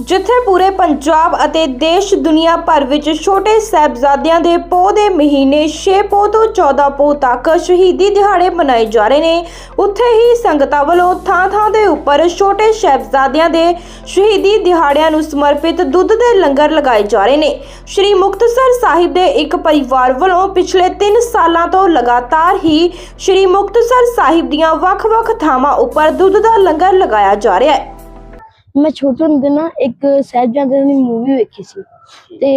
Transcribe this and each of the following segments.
ਜਿੱਥੇ ਪੂਰੇ ਪੰਜਾਬ ਅਤੇ ਦੇਸ਼ ਦੁਨੀਆ ਭਰ ਵਿੱਚ ਛੋਟੇ ਸਾਹਿਬਜ਼ਾਦਿਆਂ ਦੇ ਪੋਹ ਦੇ ਮਹੀਨੇ 6 ਪੋਹ ਤੋਂ 14 ਪੋਹ ਤੱਕ ਸ਼ਹੀਦੀ ਦਿਹਾੜੇ ਮਨਾਏ ਜਾ ਰਹੇ ਨੇ। ਉੱਥੇ ਹੀ ਸੰਗਤਾਂ ਵੱਲੋਂ ਥਾਂ-ਥਾਂ ਦੇ ਉੱਪਰ ਛੋਟੇ ਸਾਹਿਬਜ਼ਾਦਿਆਂ ਦੇ ਸ਼ਹੀਦੀ ਦਿਹਾੜਿਆਂ ਨੂੰ ਸਮਰਪਿਤ ਦੁੱਧ ਦੇ ਲੰਗਰ ਲਗਾਏ ਜਾ ਰਹੇ ਨੇ। ਸ਼੍ਰੀ ਮੁਕਤਸਰ ਸਾਹਿਬ ਦੇ ਇੱਕ ਪਰਿਵਾਰ ਵੱਲੋਂ ਪਿਛਲੇ 3 ਸਾਲਾਂ ਤੋਂ ਲਗਾਤਾਰ ਹੀ ਸ਼੍ਰੀ ਮੁਕਤਸਰ ਸਾਹਿਬ ਦੀਆਂ ਵੱਖ-ਵੱਖ ਥਾਵਾਂ ਉੱਪਰ ਦੁੱਧ ਦਾ ਲੰਗਰ ਲਗਾਇਆ ਜਾ ਰਿਹਾ ਹੈ। ਮੈਂ ਛੋਟੇ ਹੁੰਦੇ ਨਾ ਇੱਕ ਸਾਹਿਬਜ਼ਾਦਿਆਂ ਦੀ ਮੂਵੀ ਵੇਖੀ ਸੀ। ਤੇ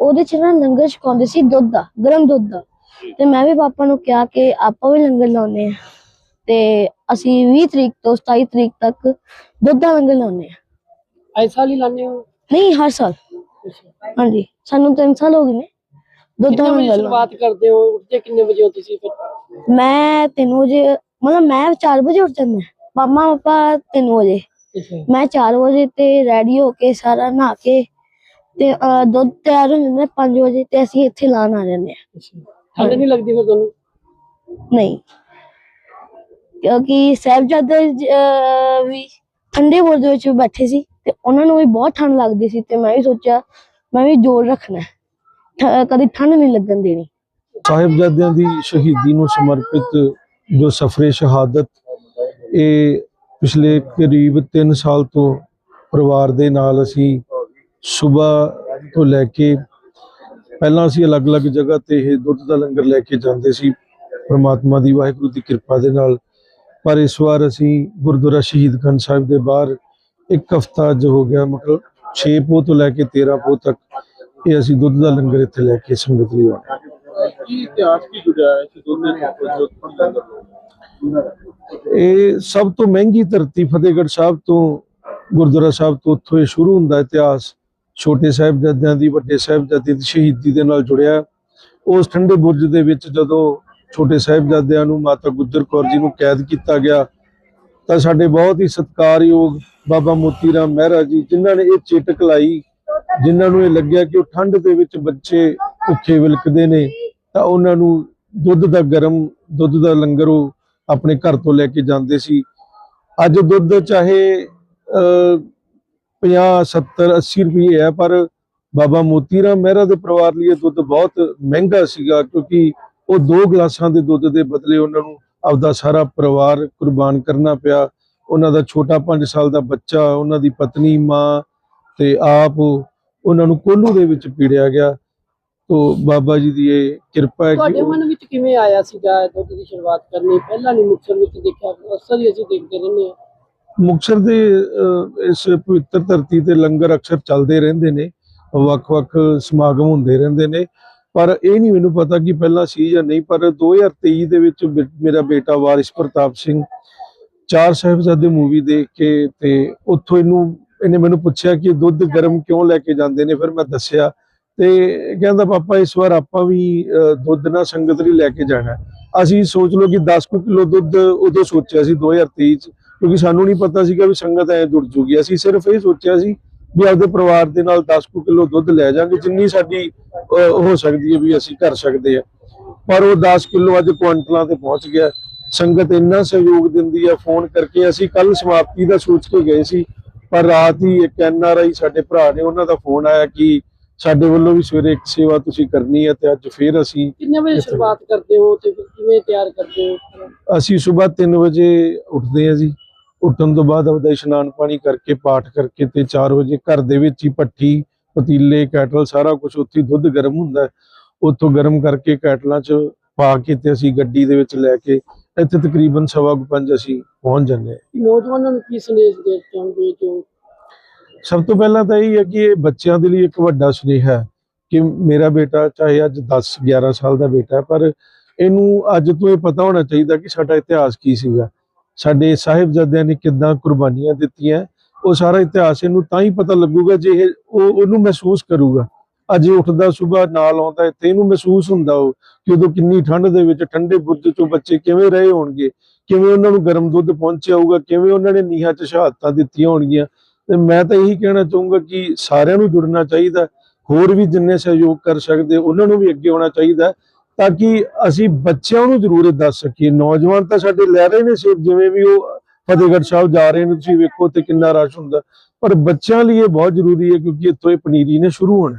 ਉਹਦੇ ਚ ਨਾ ਲੰਗਰ ਛਕਾਉਂਦੇ ਸੀ ਦੁੱਧ ਦਾ ਗਰਮ ਦੁੱਧ ਦਾ। ਤੇ ਮੈਂ ਵੀ ਪਾਪਾ ਨੂੰ ਕਿਹਾ ਕਿ ਆਪਾਂ ਵੀ ਲੰਗਰ ਲਾਉਨੇ ਆ ਤੇ ਅਸੀਂ 20 ਤਰੀਕ ਤੋਂ 27 ਤਰੀਕ ਤੱਕ ਦੁੱਧ ਦਾ ਲੰਗਰ ਲਾਉਨੇ ਆ ਐਸਾ ਹੀ ਲਾਣੇ ਹੋ? ਨਹੀਂ ਹਰ ਸਾਲ। ਹਾਂਜੀ ਸਾਨੂੰ 3 ਸਾਲ ਹੋ ਗਏ ਨੇ। ਦੁੱਧ ਦਾ ਲੰਗਰ। ਸ਼ੁਰੂਆਤ ਕਰਦੇ ਹੋ? ਉੱਠਦੇ ਕਿੰਨੇ ਵਜੇ ਹੋ ਤੁਸੀਂ ਫਿਰ? ਮੈਂ 3 ਵਜੇ ਮਤਲਬ ਮੈਂ 4 ਵਜੇ ਉੱਠ ਜਾਂਦਾ ਮਾਮਾ ਪਾਪਾ 3 ਵਜੇ। ਮੈਂ 4 ਵਜੇ ਤੇ ਰੈਡੀ ਹੋ ਕੇ ਸਾਰਾ ਨਹਾ ਕੇ ਤੇ ਅਹ, ਦੁੱਧ ਤਿਆਰ ਹੋ ਜਾਂਦਾ 5 ਵਜੇ ਤੇ ਅਸੀਂ ਇੱਥੇ ਲਾਣ ਆ ਜਾਂਦੇ ਹਾਂ। ਠੰਡ ਨਹੀਂ ਲੱਗਦੀ ਫਿਰ ਤੁਹਾਨੂੰ? ਨਹੀਂ। ਕਿਉਂਕਿ ਸਾਹਿਬਜ਼ਾਦੇ ਅਹ, ਵੀ ਠੰਡੇ ਬੁਰਜ ਵਿੱਚ ਬੈਠੇ ਸੀ ਤੇ ਉਹਨਾਂ ਨੂੰ ਵੀ ਬਹੁਤ ਠੰਡ ਲੱਗਦੀ ਸੀ ਤੇ ਮੈਂ ਵੀ ਸੋਚਿਆ ਮੈਂ ਵੀ ਜੋਰ ਰੱਖਣਾ ਹੈ। ਠ- ਕਦੀ ਠੰਡ ਨਹੀਂ ਲੱਗਣ ਦੇਣੀ। ਸਾਹਿਬਜ਼ਾਦਿਆਂ ਦੀ ਸ਼ਹੀਦੀ ਨੂੰ ਸਮਰਪਿਤ ਜੋ ਸਫਰੇ ਸ਼ਹਾਦਤ ਇਹ ਪਿਛਲੇ ਕਰੀਬ 3 ਸਾਲ ਤੋਂ ਪਰਿਵਾਰ ਦੇ ਨਾਲ ਅਸੀਂ ਸਵੇਰ ਤੋਂ ਲੈ ਕੇ ਪਹਿਲਾਂ ਅਸੀਂ ਅਲੱਗ-ਅਲੱਗ ਜਗ੍ਹਾ ਤੇ ਇਹ ਦੁੱਧ ਦਾ ਲੰਗਰ ਲੈ ਕੇ ਜਾਂਦੇ ਸੀ। ਪ੍ਰਮਾਤਮਾ ਦੀ ਵਾਹਿਗੁਰੂ ਦੀ ਕਿਰਪਾ ਦੇ ਨਾਲ। ਪਰ ਇਸ ਵਾਰ ਅਸੀਂ ਗੁਰਦੁਆਰਾ ਸ਼ਹੀਦ ਖੰਡ ਸਾਹਿਬ ਦੇ ਬਾਹਰ ਇੱਕ ਹਫਤਾ ਅੱਜ ਹੋ ਗਿਆ ਮਤਲਬ 6 ਪੋਹ ਤੋਂ ਲੈ ਕੇ 13 ਪੋਹ ਤੱਕ ਇਹ ਅਸੀਂ ਦੁੱਧ ਦਾ ਲੰਗਰ ਇੱਥੇ ਲੈ ਕੇ ਸੰਗਤ ਲਈ ਆਉਂਦੇ ਕੀ ਇਤਿਹਾਸ ਕੀ ਜੁੜਿਆ ਹੈ ਕਿ ਦੋਨੇ ਜੋ ਇਹ ਸਭ ਤੋਂ ਮਹਿੰਗੀ ਧਰਤੀ ਫਤਿਹਗੜ੍ਹ ਸਾਹਿਬ ਤੋਂ, ਗੁਰਦੁਆਰਾ ਸਾਹਿਬ ਤੋਂ ਉੱਥੋਂ ਇਹ ਸ਼ੁਰੂ ਹੁੰਦਾ ਇਤਿਹਾਸ। ਛੋਟੇ ਸਾਹਿਬਜ਼ਾਦਿਆਂ ਦੀ, ਵੱਡੇ ਸਾਹਿਬਜ਼ਾਦੇ ਦੀ ਸ਼ਹੀਦੀ ਦੇ ਨਾਲ ਜੁੜਿਆ ਉਸ ਠੰਡੇ ਬੁਰਜ ਦੇ ਵਿੱਚ ਜਦੋਂ ਛੋਟੇ ਸਾਹਿਬਜ਼ਾਦਿਆਂ ਨੂੰ ਮਾਤਾ ਗੁਜਰ ਕੌਰ ਜੀ ਨੂੰ ਕੈਦ ਕੀਤਾ ਗਿਆ, ਤਾਂ ਸਾਡੇ ਬਹੁਤ ਹੀ ਸਤਿਕਾਰਯੋਗ ਬਾਬਾ ਮੋਤੀ ਰਾਮ ਮਹਿਰਾ ਜੀ, ਜਿਨ੍ਹਾਂ ਨੇ ਇਹ ਚੇਟਕ ਲਾਈ, ਜਿਨ੍ਹਾਂ ਨੂੰ ਇਹ ਲੱਗਿਆ ਕਿ ਉਹ ਠੰਡ ਦੇ ਵਿੱਚ ਬੱਚੇ ਭੁੱਖੇ ਵਿਲਕਦੇ ਨੇ, ਤਾਂ ਉਹਨਾਂ ਨੂੰ ਦੁੱਧ ਦਾ ਗਰਮ, ਦੁੱਧ ਦਾ ਲੰਗਰ ਉਹ ਆਪਣੇ ਘਰ ਤੋਂ ਲੈ ਕੇ ਜਾਂਦੇ ਸੀ। ਅੱਜ ਦੁੱਧ ਚਾਹੇ 50 70 80 ਰੁਪਏ ਹੈ, ਪਰ ਬਾਬਾ ਮੋਤੀ ਰਾਮ ਮਹਿਰਾ ਦੇ ਪਰਿਵਾਰ ਲਈ ਇਹ ਦੁੱਧ ਬਹੁਤ ਮਹਿੰਗਾ ਸੀਗਾ, ਕਿਉਂਕਿ ਉਹ ਦੋ ਗਲਾਸਾਂ ਦੇ ਦੁੱਧ ਦੇ ਬਦਲੇ ਉਹਨਾਂ ਨੂੰ ਆਪਦਾ ਸਾਰਾ ਪਰਿਵਾਰ ਕੁਰਬਾਨ ਕਰਨਾ ਪਿਆ। ਉਹਨਾਂ ਦਾ ਛੋਟਾ 5 ਸਾਲ ਦਾ ਬੱਚਾ, ਉਹਨਾਂ ਦੀ ਪਤਨੀ, ਮਾਂ ਤੇ ਆਪ ਉਹਨਾਂ ਨੂੰ ਕੋਲੂ ਦੇ ਵਿੱਚ ਪੀੜਿਆ ਗਿਆ। ਤੋ ਬਾਬਾ ਜੀ ਦੀ ਇਹ ਕਿਰਪਾ ਹੈ ਕਿ ਤੁਹਾਡੇ ਉਹ- ਮਨ ਵਿੱਚ ਕਿਵੇਂ ਆਇਆ ਸੀਗਾ ਦੁੱਧ ਦੀ ਸ਼ੁਰੂਆਤ ਕਰਨੀ? ਪਹਿਲਾਂ ਨਹੀਂ ਮੁਕਤਸਰ ਵਿੱਚ ਦੇਖਿਆ ਅਕਸਰ ਹੀ ਅਸੀਂ ਦੇਖਦੇ ਰਹਿੰਦੇ ਹਾਂ। ਮੁਕਤਸਰ ਦੇ ਅਹ, ਇਸ ਪਵਿੱਤਰ ਧਰਤੀ ਤੇ ਲੰਗਰ ਅਕਸਰ ਚੱਲਦੇ ਰਹਿੰਦੇ ਨੇ ਵੱਖ-ਵੱਖ ਸਮਾਗਮ ਹੁੰਦੇ ਰਹਿੰਦੇ ਨੇ। ਪਰ ਇਹ ਨਹੀਂ ਮੈਨੂੰ ਪਤਾ ਕਿ ਪਹਿਲਾਂ ਸੀ ਜਾਂ ਨਹੀਂ ਪਰ 2023 ਦੇ ਵਿੱਚ ਬੇ- ਮੇਰਾ ਬੇਟਾ ਵਾਰਿਸ ਪ੍ਰਤਾਪ ਸਿੰਘ ਚਾਰ ਸਾਹਿਬਜ਼ਾਦੇ ਮੂਵੀ ਦੇਖ ਕੇ ਤੇ ਉੱਥੋਂ ਇਹਨੂੰ ਇਹਨੇ ਮੈਨੂੰ ਪੁੱਛਿਆ ਕਿ ਦੁੱਧ ਗਰਮ ਕਿਉਂ ਲੈ ਕੇ ਜਾਂਦੇ ਨੇ? ਫਿਰ ਮੈਂ ਦੱਸਿਆ ਤੇ ਕਹਿੰਦਾ ਪਾਪਾ ਇਸ ਵਾਰ ਆਪਾਂ ਵੀ ਅਹ, ਦੁੱਧ ਨਾ ਸੰਗਤ ਲਈ ਲੈ ਕੇ ਜਾਣਾ ਅਸੀਂ ਸੋਚ ਲਓ ਕਿ 10 ਕਿਲੋ ਦੁੱਧ ਉਦੋਂ ਸੋਚਿਆ ਸੀ 2023 ਚ ਕਿਉਂਕਿ ਸਾਨੂੰ ਨਹੀਂ ਪਤਾ ਸੀਗਾ ਵੀ ਸੰਗਤ ਐ ਜੁੜ ਜੂਗੀ। ਅਸੀਂ ਸਿਰਫ ਇਹ ਸੋਚਿਆ ਸੀ ਵੀ ਆਪਦੇ ਪਰਿਵਾਰ ਦੇ ਨਾਲ 10 ਕੁ ਕਿਲੋ ਦੁੱਧ ਲੈ ਜਾਾਂਗੇ ਜਿੰਨੀ ਸਾਡੀ ਹੋ ਸਕਦੀ ਹੈ ਵੀ ਅਸੀਂ ਕਰ ਸਕਦੇ ਆ ਪਰ ਉਹ 10 ਕਿਲੋ ਅੱਜ ਕੁਆਂਟਲਾਂ ਤੇ ਪਹੁੰਚ ਗਿਆ। ਸੰਗਤ ਇੰਨਾ ਸਹਿਯੋਗ ਦਿੰਦੀ ਆ ਫੋਨ ਕਰਕੇ। ਅਸੀਂ ਕੱਲ ਸਮਾਪਤੀ ਦਾ ਸੋਚ ਕੇ ਗਏ ਸੀ ਪਰ ਰਾਤ ਹੀ ਇੱਕ ਐਨਆਰਆਈ ਸਾਡੇ ਭਰਾ ਨੇ ਉਹਨਾਂ ਦਾ ਫੋਨ ਆਇਆ ਕਿ ਸਾਡੇ ਵੱਲੋਂ ਵੀ ਸਵੇਰੇ ਇੱਕ ਸੇਵਾ ਤੁਸੀਂ ਕਰਨੀ ਹੈ ਤੇ ਅੱਜ ਫੇਰ ਅਸੀਂ ਕਿੰਨੇ ਵਜੇ ਸ਼ੁਰੂਆਤ ਕਰਦੇ ਹੋ ਤੇ ਫਿਰ ਕਿਵੇਂ ਤਿਆਰ ਕਰਦੇ ਹੋ? ਅਸੀਂ ਸਵੇਰ 3 ਵਜੇ ਉੱਠਦੇ ਹਾਂ ਜੀ। ਉੱਠਣ ਤੋਂ ਬਾਅਦ ਆਪਦਾ ਇਸ਼ਨਾਨ ਪਾਣੀ ਕਰਕੇ ਪਾਠ ਕਰਕੇ ਤੇ 4 ਵਜੇ ਘਰ ਦੇ ਵਿੱਚ ਹੀ ਪੱਠੀ ਪਤੀਲੇ ਕੈਟਲ ਸਾਰਾ ਕੁਝ ਉੱਥੇ ਦੁੱਧ ਗਰਮ ਹੁੰਦਾ ਹੈ। ਉੱਥੋਂ ਗਰਮ ਕਰਕੇ ਕੈਟਲਾਂ 'ਚ ਪਾ ਕੇ ਤੇ ਅਸੀਂ ਗੱਡੀ ਦੇ ਵਿੱਚ ਲੈ ਕੇ ਇੱਥੇ ਤਕਰੀਬਨ ਸਵਾ ਕੁ ਪੰਜ ਅਸੀਂ ਪਹੁੰਚ ਜਾਂਦੇ ਹਾਂ। ਨੌਜਵਾਨਾਂ ਨੂੰ ਕੀ ਸੰਦੇਸ਼ ਦੇ ਚਾਹੁੰਦੇ ਜੋ ਸਭ ਤੋਂ ਪਹਿਲਾਂ ਤਾਂ ਇਹ ਹੈ ਕਿ ਇਹ ਬੱਚਿਆਂ ਦੇ ਲਈ ਇੱਕ ਵੱਡਾ ਸੁਨੇਹਾ ਹੈ ਕਿ ਮੇਰਾ ਬੇਟਾ ਚਾਹੇ ਅੱਜ 10 11 ਸਾਲ ਦਾ ਬੇਟਾ ਪਰ ਇਹਨੂੰ ਅੱਜ ਤੋਂ ਇਹ ਪਤਾ ਹੋਣਾ ਚਾਹੀਦਾ ਕਿ ਸਾਡਾ ਇਤਿਹਾਸ ਕੀ ਸੀਗਾ। ਸਾਡੇ ਸਾਹਿਬਜ਼ਾਦਿਆਂ ਨੇ ਕਿੱਦਾਂ ਕੁਰਬਾਨੀਆਂ ਦਿੱਤੀਆਂ, ਉਹ ਸਾਰਾ ਇਤਿਹਾਸ ਇਹਨੂੰ ਤਾਂ ਹੀ ਪਤਾ ਲੱਗੂਗਾ ਜੇ ਇਹ ਉਹਨੂੰ ਮਹਿਸੂਸ ਕਰੂਗਾ। ਅੱਜ ਉੱਠਦਾ ਸਵੇਰ, ਨਾਲ ਆਉਂਦਾ ਇੱਥੇ, ਇਹਨੂੰ ਮਹਿਸੂਸ ਹੁੰਦਾ ਉਹ ਕਿ ਉਦੋਂ ਕਿੰਨੀ ਠੰਡ ਦੇ ਵਿੱਚ, ਠੰਡੇ ਬੁਰਜ ਚੋਂ ਬੱਚੇ ਕਿਵੇਂ ਰਹੇ ਹੋਣਗੇ, ਕਿਵੇਂ ਉਹਨਾਂ ਨੂੰ ਗਰਮ ਦੁੱਧ ਪਹੁੰਚਿਆ ਹੋਊਗਾ, ਕਿਵੇਂ ਉਹਨਾਂ ਨੇ ਨੀਹਾਂ 'ਚ ਸ਼ਹਾਦਤਾਂ ਦਿੱਤੀਆਂ ਹੋਣਗੀਆਂ। ਤੇ ਮੈਂ ਤਾਂ ਇਹੀ ਕਹਿਣਾ ਚਾਹੂੰਗਾ ਕਿ ਸਾਰਿਆਂ ਨੂੰ ਜੁੜਨਾ ਚਾਹੀਦਾ ਹੋਰ ਵੀ ਜਿੰਨੇ ਸਹਿਯੋਗ ਕਰ ਸਕਦੇ, ਉਹਨਾਂ ਨੂੰ ਵੀ ਅੱਗੇ ਆਉਣਾ ਚਾਹੀਦਾ ਤਾਂ ਕਿ ਅਸੀਂ ਬੱਚਿਆਂ ਨੂੰ ਜ਼ਰੂਰ ਦੱਸ ਸਕੀਏ। ਨੌਜਵਾਨ ਤਾਂ ਸਾਡੇ ਲੈ ਰਹੇ ਨੇ ਸੇਧ ਜਿਵੇਂ ਵੀ ਉਹ ਫਤਿਹਗੜ੍ਹ ਸਾਹਿਬ ਜਾ ਰਹੇ ਨੇ, ਤੁਸੀਂ ਵੇਖੋ ਤੇ ਕਿੰਨਾ ਰਸ਼ ਹੁੰਦਾ ਪਰ ਬੱਚਿਆਂ ਲਈ ਇਹ ਬਹੁਤ ਜ਼ਰੂਰੀ ਹੈ ਕਿਉਂਕਿ ਇੱਥੋਂ ਇਹ ਪਨੀਰੀ ਨੇ ਸ਼ੁਰੂ ਹੋਣਾ